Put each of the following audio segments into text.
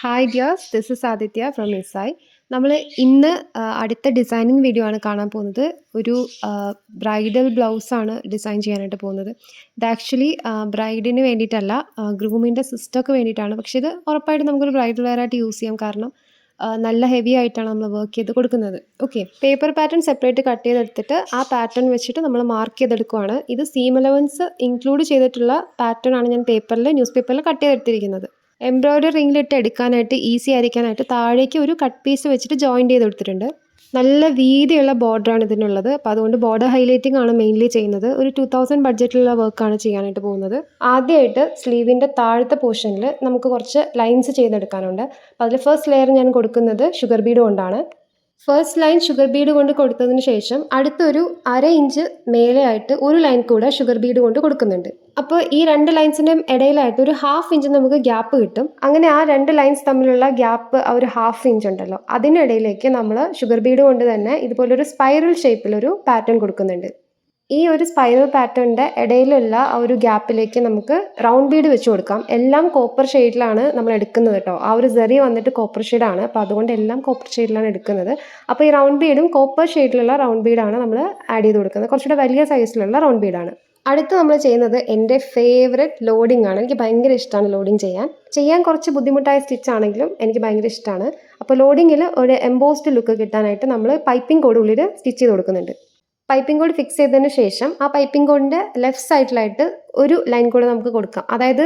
Hi dears this is Aditya from ഇസായ് നമ്മൾ ഇന്ന് അടുത്ത ഡിസൈനിങ് വീഡിയോ ആണ് കാണാൻ പോകുന്നത്. ഒരു ബ്രൈഡൽ ബ്ലൗസാണ് ഡിസൈൻ ചെയ്യാനായിട്ട് പോകുന്നത്. ഇത് ആക്ച്വലി ബ്രൈഡിന് വേണ്ടിയിട്ടല്ല ഗ്രൂമിന്റെ സിസ്റ്റർക്ക് വേണ്ടിയിട്ടാണ്. പക്ഷേ ഇത് ഉറപ്പായിട്ടും നമുക്കൊരു ബ്രൈഡൽ വെയർ ആയിട്ട് യൂസ് ചെയ്യാം. കാരണം നല്ല ഹെവി ആയിട്ടാണ് നമ്മൾ വർക്ക് ചെയ്ത് കൊടുക്കുന്നത്. Okay paper pattern separate cut ചെയ്തെടുത്തിട്ട് ആ പാറ്റേൺ വെച്ചിട്ട് നമ്മൾ മാർക്ക് ചെയ്തെടുക്കുവാണ്. ഇത് സീം അലവൻസ് ഇൻക്ലൂഡ് ചെയ്തിട്ടുള്ള പാറ്റേൺ ആണ് ഞാൻ പേപ്പറിൽ ന്യൂസ് പേപ്പറിൽ കട്ട് ചെയ്തെടുത്തിരിക്കുന്നത്. എംബ്രോയ്ഡറി റിങ്ങിലിട്ട് എടുക്കാനായിട്ട് ഈസി ആയിരിക്കാനായിട്ട് താഴേക്ക് ഒരു കട്ട് പീസ് വെച്ചിട്ട് ജോയിന്റ് ചെയ്ത് കൊടുത്തിട്ടുണ്ട്. നല്ല വീതിയുള്ള ബോർഡറാണ് ഇതിനുള്ളത്. അപ്പോൾ അതുകൊണ്ട് ബോർഡർ ഹൈലൈറ്റിംഗ് ആണ് മെയിൻലി ചെയ്യുന്നത്. ഒരു ടു തൗസൻഡ് ബഡ്ജറ്റിലുള്ള വർക്കാണ് ചെയ്യാനായിട്ട് പോകുന്നത്. ആദ്യമായിട്ട് സ്ലീവിന്റെ താഴത്തെ പോർഷനിൽ നമുക്ക് കുറച്ച് ലൈൻസ് ചെയ്തെടുക്കാനുണ്ട്. അപ്പോൾ അതിൽ ഫസ്റ്റ് ലെയർ ഞാൻ കൊടുക്കുന്നത് ഷുഗർ ബീഡ് കൊണ്ടാണ്. ഫസ്റ്റ് ലൈൻ ഷുഗർ ബീഡ് കൊണ്ട് കൊടുത്തതിന് ശേഷം അടുത്തൊരു അര ഇഞ്ച് മേലെയായിട്ട് ഒരു ലൈൻ കൂടെ ഷുഗർ ബീഡ് കൊണ്ട് കൊടുക്കുന്നുണ്ട്. അപ്പോൾ ഈ രണ്ട് ലൈൻസിന്റെയും ഇടയിലായിട്ട് ഒരു ഹാഫ് ഇഞ്ച് നമുക്ക് ഗ്യാപ്പ് കിട്ടും. അങ്ങനെ ആ രണ്ട് ലൈൻസ് തമ്മിലുള്ള ഗ്യാപ്പ് ആ ഒരു ഹാഫ് ഇഞ്ച് ഉണ്ടല്ലോ അതിനിടയിലേക്ക് നമ്മൾ ഷുഗർ ബീഡ് കൊണ്ട് തന്നെ ഇതുപോലൊരു സ്പൈറൽ ഷേപ്പിലൊരു പാറ്റേൺ കൊടുക്കുന്നുണ്ട്. ഈ ഒരു സ്പൈറൽ പാറ്റേണിന്റെ ഇടയിലുള്ള ആ ഒരു ഗ്യാപ്പിലേക്ക് നമുക്ക് റൗണ്ട് ബീഡ് വെച്ച് കൊടുക്കാം. എല്ലാം കോപ്പർ ഷെയ്ഡിലാണ് നമ്മൾ എടുക്കുന്നത് കേട്ടോ ആ ഒരു സെറി വന്നിട്ട് കോപ്പർ ഷെയ്ഡാണ് അപ്പോൾ അതുകൊണ്ട് എല്ലാം കോപ്പർ ഷെയ്ഡിലാണ് എടുക്കുന്നത്. അപ്പോൾ ഈ റൗണ്ട് ബീഡും കോപ്പർ ഷെയ്ഡിലുള്ള റൗണ്ട് ബീഡാണ് നമ്മൾ ആഡ് ചെയ്ത് കൊടുക്കുന്നത്. കുറച്ചുകൂടെ വലിയ സൈസിലുള്ള റൗണ്ട് ബീഡാണ് അടുത്ത് നമ്മൾ ചെയ്യുന്നത് എന്റെ ഫേവററ്റ് ലോഡിംഗ് ആണ്. എനിക്ക് ഭയങ്കര ഇഷ്ടമാണ് ലോഡിംഗ് ചെയ്യാൻ. ചെയ്യാൻ കുറച്ച് ബുദ്ധിമുട്ടായ സ്റ്റിച്ച് ആണെങ്കിലും എനിക്ക് ഭയങ്കര ഇഷ്ടമാണ് അപ്പോൾ ലോഡിങ്ങിൽ ഒരു എംബോസ്ഡ് ലുക്ക് കിട്ടാനായിട്ട് നമ്മൾ പൈപ്പിംഗ് കോഡ് ഉള്ളിൽ സ്റ്റിച്ച് ചെയ്ത് കൊടുക്കുന്നുണ്ട്. പൈപ്പിംഗ് കോഡ് ഫിക്സ് ചെയ്തതിന് ശേഷം ആ പൈപ്പിംഗ് കോഡിന്റെ ലെഫ്റ്റ് സൈഡിലായിട്ട് ഒരു ലൈൻ കൂടെ നമുക്ക് കൊടുക്കാം. അതായത്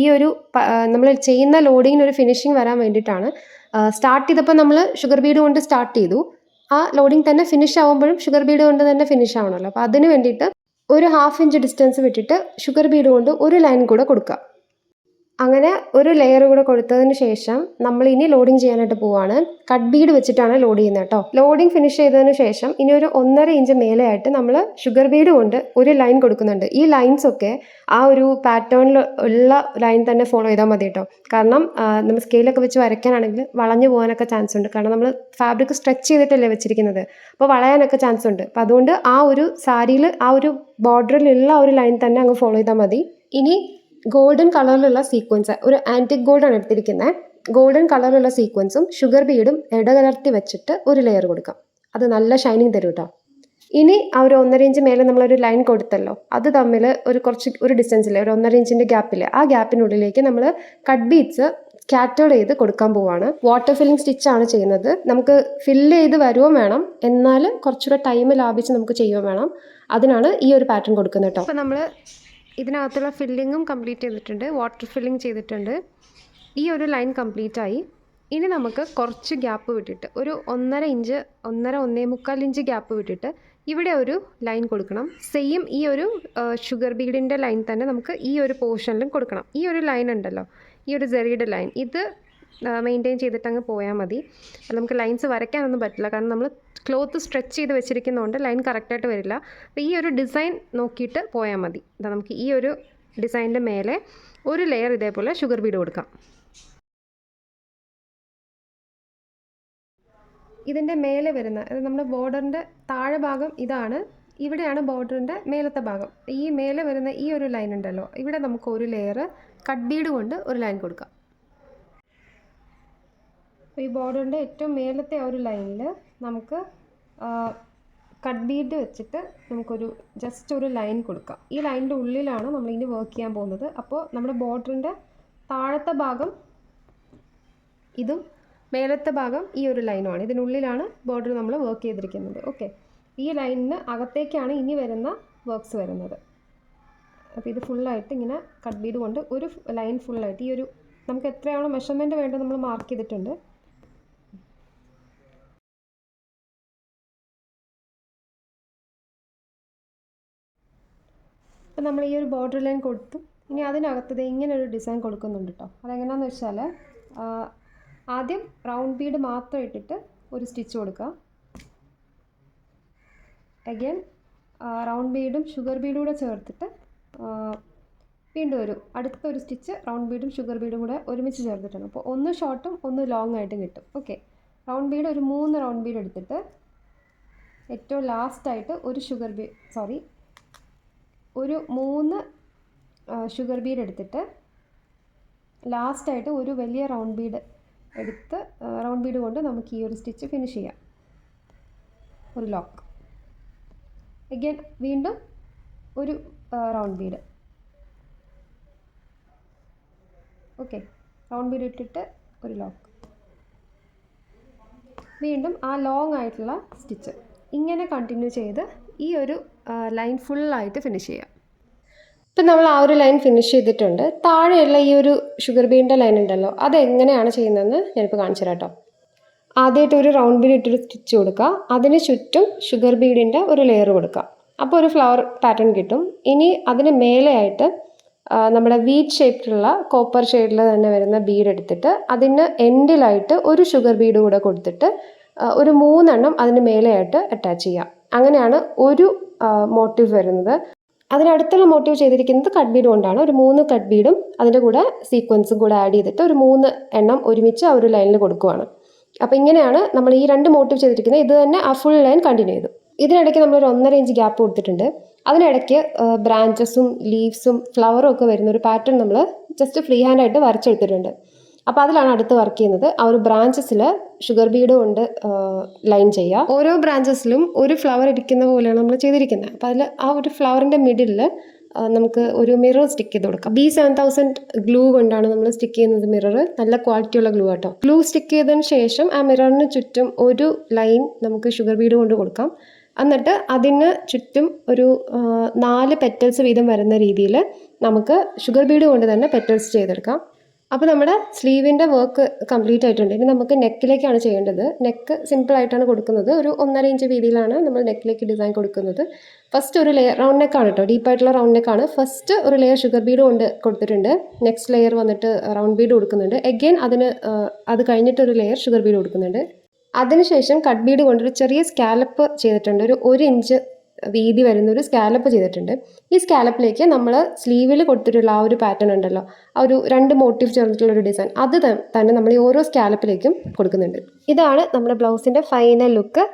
ഈ ഒരു നമ്മൾ ചെയ്യുന്ന ലോഡിങ്ങിന് ഒരു ഫിനിഷിംഗ് വരാൻ വേണ്ടിയിട്ടാണ് സ്റ്റാർട്ട് ചെയ്തപ്പോൾ നമ്മൾ ഷുഗർ ബീഡ് കൊണ്ട് സ്റ്റാർട്ട് ചെയ്തു. ആ ലോഡിങ് തന്നെ ഫിനിഷ് ആവുമ്പോഴും ഷുഗർ ബീഡ് കൊണ്ട് തന്നെ ഫിനിഷ് ആവണമല്ലോ. അപ്പോൾ അതിന് വേണ്ടിയിട്ട് ഒരു ഹാഫ് ഇഞ്ച് ഡിസ്റ്റൻസ് വിട്ടിട്ട് ഷുഗർ ബീഡ് കൊണ്ട് ഒരു ലൈൻ കൂടെ കൊടുക്കുക അങ്ങനെ ഒരു ലെയർ കൂടെ കൊടുത്തതിന് ശേഷം നമ്മൾ ഇനി ലോഡിങ് ചെയ്യാനായിട്ട് പോവാണ്. കട്ട് ബീഡ് വെച്ചിട്ടാണ് ലോഡ് ചെയ്യുന്നത് കേട്ടോ. ലോഡിങ് ഫിനിഷ് ചെയ്തതിന് ശേഷം ഇനി ഒരു ഒന്നര ഇഞ്ച് മേലെയായിട്ട് നമ്മൾ ഷുഗർ ബീഡ് കൊണ്ട് ഒരു ലൈൻ കൊടുക്കുന്നുണ്ട്. ഈ ലൈൻസ് ഒക്കെ ആ ഒരു പാറ്റേണിൽ ഉള്ള ലൈൻ തന്നെ ഫോളോ ചെയ്താൽ മതി കേട്ടോ. കാരണം നമ്മൾ സ്കെയിലൊക്കെ വെച്ച് വരയ്ക്കാനാണെങ്കിൽ വളഞ്ഞു പോകാനൊക്കെ ചാൻസ് ഉണ്ട്. കാരണം നമ്മൾ ഫാബ്രിക് സ്ട്രെച്ച് ചെയ്തിട്ടല്ലേ വെച്ചിരിക്കുന്നത്. അപ്പോൾ വളയാനൊക്കെ ചാൻസ് ഉണ്ട്. അപ്പോൾ അതുകൊണ്ട് ആ ഒരു സാരിയിൽ ആ ഒരു ബോർഡറിലുള്ള ആ ഒരു ലൈൻ തന്നെ അങ്ങ് ഫോളോ ചെയ്താൽ മതി. ഇനി ഗോൾഡൻ കളറിലുള്ള സീക്വൻസ് ഒരു ആന്റിക് ആണ് എടുത്തിരിക്കുന്നത് ഗോൾഡൻ കളറിലുള്ള സീക്വൻസും ഷുഗർ ബീഡും ഇടകലർത്തി വെച്ചിട്ട് ഒരു ലെയർ കൊടുക്കാം. അത് നല്ല ഷൈനിങ് തരും കേട്ടോ ഇനി ആ ഒരു ഒന്നര ഇഞ്ച് മേലെ നമ്മളൊരു ലൈൻ കൊടുത്തല്ലോ. അത് തമ്മിൽ ഒരു കുറച്ച് ഒരു ഡിസ്റ്റൻസിൽ ഒരു ഒന്നര ഇഞ്ചിന്റെ ഗ്യാപ്പിൽ ആ ഗ്യാപ്പിനുള്ളിലേക്ക് നമ്മൾ കട്ട് ബീറ്റ്സ് സ്കാറ്റേർഡ് ചെയ്ത് കൊടുക്കാൻ പോവാണ്. വാട്ടർ ഫില്ലിംഗ് സ്റ്റിച്ചാണ് ചെയ്യുന്നത്. നമുക്ക് ഫില്ല് ചെയ്ത് വരുവോ വേണം. എന്നാൽ കുറച്ചുകൂടെ ടൈം ലാഭിച്ച് നമുക്ക് ചെയ്യുകയും വേണം. അതിനാണ് ഈ ഒരു പാറ്റേൺ കൊടുക്കുന്നത് കേട്ടോ അപ്പോൾ നമ്മൾ ഇതിനകത്തുള്ള ഫില്ലിങ്ങും കംപ്ലീറ്റ് ചെയ്തിട്ടുണ്ട്. വാട്ടർ ഫില്ലിംഗ് ചെയ്തിട്ടുണ്ട്. ഈ ഒരു ലൈൻ കംപ്ലീറ്റ് ആയി. ഇനി നമുക്ക് കുറച്ച് ഗ്യാപ്പ് വിട്ടിട്ട് ഒരു ഒന്നര ഇഞ്ച് ഒന്നര ഒന്നേ മുക്കാൽ ഇഞ്ച് ഗ്യാപ്പ് വിട്ടിട്ട് ഇവിടെ ഒരു ലൈൻ കൊടുക്കണം. സെയിം ഈ ഒരു ഷുഗർ ബീഡിന്റെ ലൈൻ തന്നെ നമുക്ക് ഈ ഒരു പോർഷനിലും കൊടുക്കണം. ഈ ഒരു ലൈൻ ഉണ്ടല്ലോ ഈ ഒരു ജെറിയുടെ ലൈൻ ഇത് മെയിന്റെയിൻ ചെയ്തിട്ട് അങ്ങ് പോയാൽ മതി. നമുക്ക് ലൈൻസ് വരയ്ക്കാനൊന്നും പറ്റില്ല. കാരണം നമ്മൾ ക്ലോത്ത് സ്ട്രെച്ച് ചെയ്ത് വെച്ചിരിക്കുന്നതുകൊണ്ട് ലൈൻ കറക്റ്റായിട്ട് വരില്ല. അപ്പോൾ ഈ ഒരു ഡിസൈൻ നോക്കിയിട്ട് പോയാൽ മതി. ഇതാ നമുക്ക് ഈ ഒരു ഡിസൈനിന്റെ മേലെ ഒരു ലെയർ ഇതേപോലെ ഷുഗർ ബീഡ് കൊടുക്കാം. ഇതിന്റെ മേലെ വരുന്ന അത് നമ്മുടെ ബോർഡറിന്റെ താഴെ ഭാഗം ഇതാണ്. ഇവിടെയാണ് ബോർഡറിന്റെ മേലത്തെ ഭാഗം. ഈ മേലെ വരുന്ന ഈ ഒരു ലൈൻ ഉണ്ടല്ലോ ഇവിടെ നമുക്ക് ഒരു ലെയർ കട്ട് ബീഡ് കൊണ്ട് ഒരു ലൈൻ കൊടുക്കാം. അപ്പോൾ ഈ ബോർഡറിന്റെ ഏറ്റവും മേലത്തെ ഒരു ലൈനിൽ നമുക്ക് കട്ട് ബീഡ് വെച്ചിട്ട് നമുക്കൊരു ജസ്റ്റ് ഒരു ലൈൻ കൊടുക്കാം. ഈ ലൈനിന്റെ ഉള്ളിലാണ് നമ്മൾ ഇനി വർക്ക് ചെയ്യാൻ പോകുന്നത്. അപ്പോൾ നമ്മുടെ ബോർഡറിന്റെ താഴത്തെ ഭാഗം ഇതും മേലത്തെ ഭാഗം ഈ ഒരു ലൈനുമാണ്. ഇതിനുള്ളിലാണ് ബോർഡർ നമ്മൾ വർക്ക് ചെയ്തിരിക്കുന്നത്. ഓക്കെ ഈ ലൈനിന് അകത്തേക്കാണ് ഇനി വരുന്ന വർക്ക്സ് വരുന്നത്. അപ്പോൾ ഇത് ഫുള്ളായിട്ട് ഇങ്ങനെ കട്ട് ബീഡ് കൊണ്ട് ഒരു ലൈൻ ഫുള്ളായിട്ട് ഈ ഒരു നമുക്ക് എത്രയാണോ മെഷർമെന്റ് വേണ്ടത് നമ്മൾ മാർക്ക് ചെയ്തിട്ടുണ്ട്. അപ്പോൾ നമ്മൾ ഈ ഒരു ബോർഡർ ലൈൻ കൊടുത്തു. ഇനി അതിനകത്ത് ദേ ഇങ്ങനെ ഒരു ഡിസൈൻ കൊടുക്കുന്നുണ്ട് കേട്ടോ അതെങ്ങനെയാണെന്ന് വെച്ചാൽ ആദ്യം റൗണ്ട് ബീഡ് മാത്രം ഇട്ടിട്ട് ഒരു സ്റ്റിച്ച് കൊടുക്കുക. അഗൈൻ റൗണ്ട് ബീഡും ഷുഗർ ബീഡും കൂടെ ചേർത്തിട്ട് വീണ്ടും ഒരു അടുത്ത ഒരു സ്റ്റിച്ച് റൗണ്ട് ബീഡും ഷുഗർ ബീഡും കൂടെ ഒരുമിച്ച് ചേർത്തിട്ടാണ്. അപ്പോൾ ഒന്ന് ഷോർട്ടും ഒന്ന് ലോങ് ആയിട്ടും കിട്ടും. ഓക്കെ റൗണ്ട് ബീഡ് ഒരു മൂന്ന് റൗണ്ട് ബീഡ് എടുത്തിട്ട് ഏറ്റവും ലാസ്റ്റായിട്ട് ഒരു ഷുഗർ ബീ സോറി ഒരു മൂന്ന് ഷുഗർ ബീഡ് എടുത്തിട്ട് ലാസ്റ്റായിട്ട് ഒരു വലിയ റൗണ്ട് ബീഡ് എടുത്ത് റൗണ്ട് ബീഡ് കൊണ്ട് നമുക്ക് ഈ ഒരു സ്റ്റിച്ച് ഫിനിഷ് ചെയ്യാം. ഒരു ലോക്ക് അഗൈൻ വീണ്ടും ഒരു round bead okay round bead ഇട്ടിട്ട് ഒരു ലോക്ക് വീണ്ടും ആ ലോങ് ആയിട്ടുള്ള സ്റ്റിച്ച് ഇങ്ങനെ കണ്ടിന്യൂ ചെയ്ത് ഈ ഒരു ലൈൻ ഫുള്ളായിട്ട് ഫിനിഷ് ചെയ്യാം. ഇപ്പം നമ്മൾ ആ ഒരു ലൈൻ ഫിനിഷ് ചെയ്തിട്ടുണ്ട്. താഴെയുള്ള ഈ ഒരു ഷുഗർ ബീന്റെ ലൈൻ ഉണ്ടല്ലോ അതെങ്ങനെയാണ് ചെയ്യുന്നതെന്ന് ഞാനിപ്പോൾ കാണിച്ചു തരാം കേട്ടോ. ആദ്യമായിട്ട് ഒരു റൗണ്ട് ബീഡ് ഇട്ടൊരു സ്റ്റിച്ച് കൊടുക്കുക. അതിന് ചുറ്റും ഷുഗർ ബീഡിന്റെ ഒരു ലെയർ കൊടുക്കുക. അപ്പോൾ ഒരു ഫ്ലവർ പാറ്റേൺ കിട്ടും. ഇനി അതിന് മേലെയായിട്ട് നമ്മുടെ വീറ്റ് ഷേപ്പിലുള്ള കോപ്പർ ഷെയ്ഡിൽ തന്നെ വരുന്ന ബീഡ് എടുത്തിട്ട് അതിന് എൻഡിലായിട്ട് ഒരു ഷുഗർ ബീഡ് കൂടെ കൊടുത്തിട്ട് ഒരു മൂന്നെണ്ണം അതിന് മേലെയായിട്ട് അറ്റാച്ച് ചെയ്യാം. അങ്ങനെയാണ് ഒരു മോട്ടീവ് വരുന്നത്. അതിനടുത്തുള്ള മോട്ടീവ് ചെയ്തിരിക്കുന്നത് കട്ട് ബീഡ് കൊണ്ടാണ്. ഒരു മൂന്ന് കട്ട് ബീഡും അതിന്റെ കൂടെ സീക്വൻസും കൂടെ ആഡ് ചെയ്തിട്ട് ഒരു മൂന്ന് എണ്ണം ഒരുമിച്ച് ആ ഒരു ലൈനിൽ കൊടുക്കുവാണ്. അപ്പോൾ ഇങ്ങനെയാണ് നമ്മൾ ഈ രണ്ട് മോട്ടീവ് ചെയ്തിരിക്കുന്നത്. ഇത് തന്നെ ആ ഫുൾ ലൈൻ കണ്ടിന്യൂ ചെയ്തു. ഇതിനിടയ്ക്ക് നമ്മൾ ഒരു ഒന്നര ഇഞ്ച് ഗ്യാപ്പ് കൊടുത്തിട്ടുണ്ട്. അതിനിടയ്ക്ക് ബ്രാഞ്ചസും ലീവ്സും ഫ്ലവറും ഒക്കെ വരുന്ന ഒരു പാറ്റേൺ നമ്മൾ ജസ്റ്റ് ഫ്രീ ഹാൻഡ് ആയിട്ട് വരച്ചെടുത്തിട്ടുണ്ട്. അപ്പോൾ അതിലാണ് അടുത്ത് വർക്ക് ചെയ്യുന്നത്. ആ ഒരു ബ്രാഞ്ചസിൽ ഷുഗർ ബീഡ് കൊണ്ട് ലൈൻ ചെയ്യുക. ഓരോ ബ്രാഞ്ചസിലും ഒരു ഫ്ലവർ ഇരിക്കുന്ന പോലെയാണ് നമ്മൾ ചെയ്തിരിക്കുന്നത്. അപ്പോൾ അതിൽ ആ ഒരു ഫ്ലവറിന്റെ മിഡിൽ നമുക്ക് ഒരു മിറർ സ്റ്റിക്ക് ചെയ്ത് കൊടുക്കാം. ബി സെവൻ തൗസൻഡ് ഗ്ലൂ കൊണ്ടാണ് നമ്മൾ സ്റ്റിക്ക് ചെയ്യുന്നത് മിറർ നല്ല ക്വാളിറ്റിയുള്ള ഗ്ലൂ ആട്ടോ. ഗ്ലൂ സ്റ്റിക്ക് ചെയ്തതിന് ശേഷം ആ മിററിന് ചുറ്റും ഒരു ലൈൻ നമുക്ക് ഷുഗർ ബീഡ് കൊണ്ട് കൊടുക്കാം. എന്നിട്ട് അതിന് ചുറ്റും ഒരു നാല് പെറ്റൽസ് വീതം വരുന്ന രീതിയിൽ നമുക്ക് ഷുഗർ ബീഡ് കൊണ്ട് തന്നെ പെറ്റൽസ് ചെയ്തെടുക്കാം. അപ്പോൾ നമ്മുടെ സ്ലീവിന്റെ വർക്ക് കംപ്ലീറ്റ് ആയിട്ടുണ്ട്. ഇനി നമുക്ക് നെക്കിലേക്കാണ് ചെയ്യേണ്ടത്. നെക്ക് സിമ്പിളായിട്ടാണ് കൊടുക്കുന്നത്. ഒരു ഒന്നര ഇഞ്ച് വീതിയിലാണ് നമ്മൾ നെക്കിലേക്ക് ഡിസൈൻ കൊടുക്കുന്നത്. ഫസ്റ്റ് ഒരു ലെയർ റൗണ്ട് നെക്കാണ് കേട്ടോ. ഡീപ്പായിട്ടുള്ള റൗണ്ട് നെക്കാണ് ഫസ്റ്റ് ഒരു ലെയർ ഷുഗർ ബീഡ് കൊണ്ട് കൊടുത്തിട്ടുണ്ട്. നെക്സ്റ്റ് ലെയർ വന്നിട്ട് റൗണ്ട് ബീഡ് കൊടുക്കുന്നുണ്ട്. എഗെയിൻ അതിന് അത് കഴിഞ്ഞിട്ട് ഒരു ലെയർ ഷുഗർ ബീഡ് കൊടുക്കുന്നുണ്ട്. അതിനുശേഷം കട്ട് ബീഡ് കൊണ്ട് ഒരു ചെറിയ സ്കാലപ്പ് ചെയ്തിട്ടുണ്ട്. ഒരു ഒരു ഇഞ്ച് വീതി വരുന്ന ഒരു സ്കാലപ്പ് ചെയ്തിട്ടുണ്ട്. ഈ സ്കാലപ്പിലേക്ക് നമ്മൾ സ്ലീവിൽ കൊടുത്തിട്ടുള്ള ആ ഒരു പാറ്റേൺ ഉണ്ടല്ലോ ആ ഒരു രണ്ട് മോട്ടീവ് ചേർന്നിട്ടുള്ള ഒരു ഡിസൈൻ അത് തന്നെ നമ്മൾ ഈ ഓരോ സ്കാലപ്പിലേക്കും കൊടുക്കുന്നുണ്ട്. ഇതാണ് നമ്മുടെ ബ്ലൗസിന്റെ ഫൈനൽ ലുക്ക്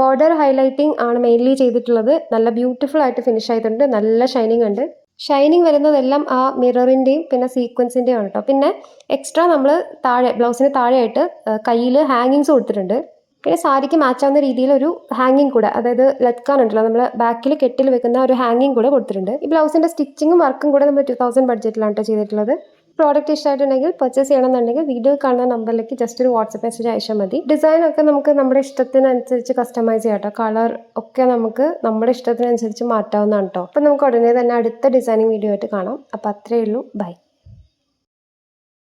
ബോർഡർ ഹൈലൈറ്റിംഗ് ആണ് മെയിൻലി ചെയ്തിട്ടുള്ളത്. നല്ല ബ്യൂട്ടിഫുൾ ആയിട്ട് ഫിനിഷ് ആയിട്ടുണ്ട്. നല്ല ഷൈനിങ് ഉണ്ട്. ഷൈനിങ് വരുന്നതെല്ലാം ആ മിററിന്റെയും പിന്നെ സീക്വൻസിന്റെയും ആണ് കേട്ടോ പിന്നെ എക്സ്ട്രാ നമ്മൾ താഴെ ബ്ലൗസിന് താഴെയായിട്ട് കയ്യിൽ ഹാങ്ങിങ്സ് കൊടുത്തിട്ടുണ്ട്. പിന്നെ സാരിക്ക് മാച്ചാവുന്ന രീതിയിൽ ഒരു ഹാങ്ങിങ് കൂടെ അതായത് ലത്കാൻ ഉണ്ടല്ലോ നമ്മൾ ബാക്കിൽ കെട്ടിൽ വെക്കുന്ന ഒരു ഹാങ്ങിങ് കൂടെ കൊടുത്തിട്ടുണ്ട്. ഈ ബ്ലൗസിന്റെ സ്റ്റിച്ചിങ്ങും വർക്കും കൂടെ നമ്മൾ ടു തൗസൻഡ് ബഡ്ജറ്റിലാണ് കേട്ടോ ചെയ്തിട്ടുള്ളത്. പ്രോഡക്റ്റ് ഇഷ്ടമായിട്ടുണ്ടെങ്കിൽ പർച്ചേസ് ചെയ്യണമെന്നുണ്ടെങ്കിൽ വീഡിയോ കാണുന്ന നമ്പറിലേക്ക് ജസ്റ്റ് ഒരു വാട്സപ്പ് മെസ്സേജ് അയച്ചാൽ മതി. ഡിസൈൻ ഒക്കെ നമുക്ക് നമ്മുടെ ഇഷ്ടത്തിനനുസരിച്ച് കസ്റ്റമൈസ് ചെയ്യാം കേട്ടോ കളർ ഒക്കെ നമുക്ക് നമ്മുടെ ഇഷ്ടത്തിനനുസരിച്ച് മാറ്റാവുന്നതാണ് കേട്ടോ അപ്പം നമുക്ക് ഉടനെ തന്നെ അടുത്ത ഡിസൈനിങ് വീഡിയോ ആയിട്ട് കാണാം. അപ്പോൾ അത്രയേ ഉള്ളൂ. ബൈ